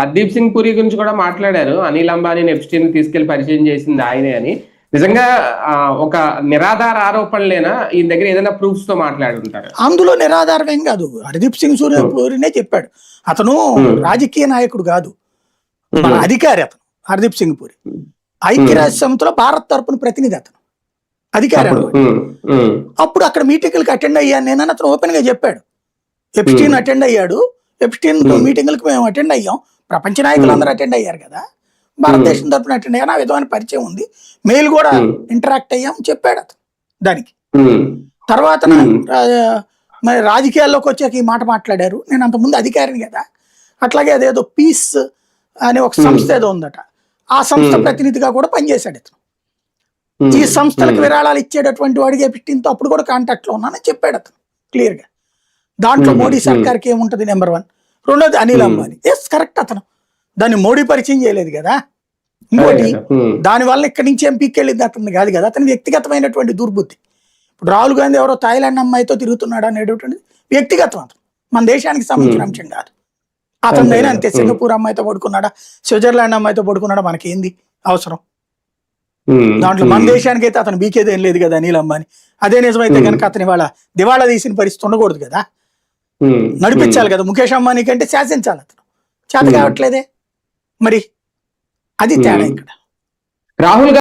హర్దీప్ సింగ్ పురి గురించి కూడా మాట్లాడారు. అనిల్ అంబానీ ఎప్స్టీన్ తీసుకెళ్ళి పరిచయం చేసింది ఆయనే అని. నిజంగా ఒక నిరాధార ఆరోపణలేనా? ఈయన దగ్గర ఏదైనా ప్రూఫ్స్తో మాట్లాడుంటారు? అందులో నిరాధారం ఏం కాదు. హర్దీప్ సింగ్ సూర్య పూరినే చెప్పాడు. అతను Hmm. రాజకీయ నాయకుడు కాదు. మన అధికారి అతను హర్దీప్ సింగ్ పూరి. ఐక్యరాజ్య సమితిలో భారత్ తరపున ప్రతినిధి అతను. అధికారి అప్పుడు, అక్కడ మీటింగ్లకు అటెండ్ అయ్యాను నేను అని అతను ఓపెన్గా చెప్పాడు. ఎప్స్టీన్ అటెండ్ అయ్యాడు. Epstein Hmm. మీటింగ్లకు మేము అటెండ్ అయ్యాం. ప్రపంచ నాయకులు అందరూ అటెండ్ అయ్యారు కదా. భారతదేశం తరపున అటెండ్ అయ్యాను ఆ విధమైన పరిచయం ఉంది. మెయిల్ కూడా. ఇంటరాక్ట్ అయ్యాం చెప్పాడు అతను దానికి. తర్వాత మరి రాజకీయాల్లోకి వచ్చాక ఈ మాట మాట్లాడారు. నేను అంతకుముందు అధికారిని కదా. అట్లాగే అదేదో పీస్ అనే ఒక. సంస్థ ఏదో ఉందట. ఆ సంస్థ. ప్రతినిధిగా కూడా పనిచేశాడు ఇతను ఉమ్, ఈ సంస్థలకు విరాళాలు ఇచ్చేటటువంటి వాడికి ఎపిస్టీన్తో అప్పుడు కూడా కాంటాక్ట్లో ఉన్నానని చెప్పాడు అతను. క్లియర్గా. దాంట్లో. మోడీ. సర్కార్కి ఏముంటది నెంబర్ వన్ రెండోది అనిల్. అంబానీ. ఎస్ కరెక్ట్ అతను. దాన్ని మోడీ పరిచయం చేయలేదు కదా? ఉమ్, దాని వల్ల ఇక్కడి నుంచి ఎంపీకి వెళ్ళింది అతను కాదు కదా? అతని వ్యక్తిగతమైనటువంటి దుర్బుద్ధి. ఇప్పుడు రాహుల్ గాంధీ ఎవరో థాయిలాండ్ అమ్మాయితో తిరుగుతున్నాడు అనేటటువంటిది వ్యక్తిగతం అతను. మన దేశానికి సంబంధించిన. అంశం కాదు. అతను అయినా అంతే. సింగపూర్ అమ్మాయితో పడుకున్నాడా? స్విట్జర్లాండ్ అమ్మాయితో పడుకున్నాడా? మనకేంది? అవసరం. దాంట్లో మన దేశానికి అయితే అతను బీకేది లేదు కదా అనిల్ అంబానీ. అదే నిజమైతే. కనుక అతని వాళ్ళ దివాళా తీసిన పరిస్థితి ఉండకూడదు కదా? నడిపించాలి కదా. ముఖేష్ అంబానీ కంటే శాసించాలి అతను. చేత. కావట్లేదే. మరి అది. తేడా ఇక్కడ. రాహుల్